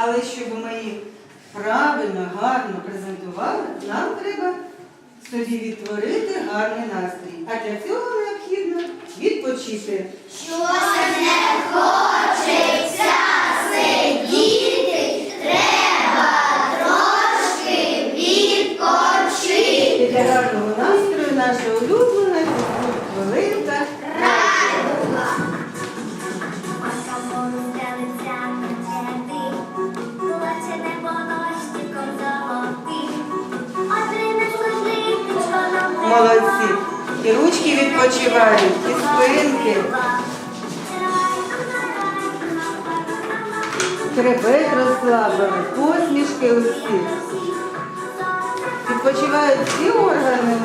Але щоб ми їх правильно, гарно презентували, нам треба собі відтворити гарний настрій. А для цього необхідно відпочити. Щось не хочеться сидіти, треба трошки відпочити. І для гарного настрою наша улюблена хвилинка. Молодці. І ручки відпочивають, і спинки. Хребет розслаблений, посмішки усі. Відпочивають всі органи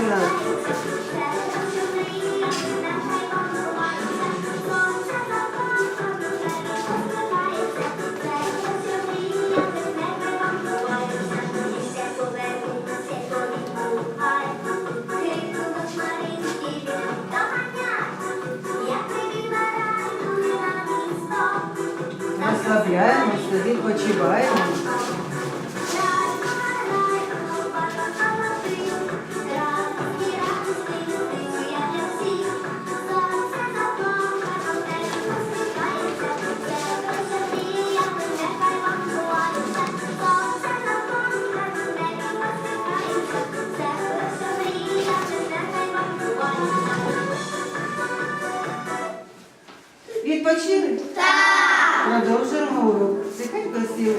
розслабляємося, відпочиваємо. Відпочили? Так! Продовжуємо урок. Тихенько сіли.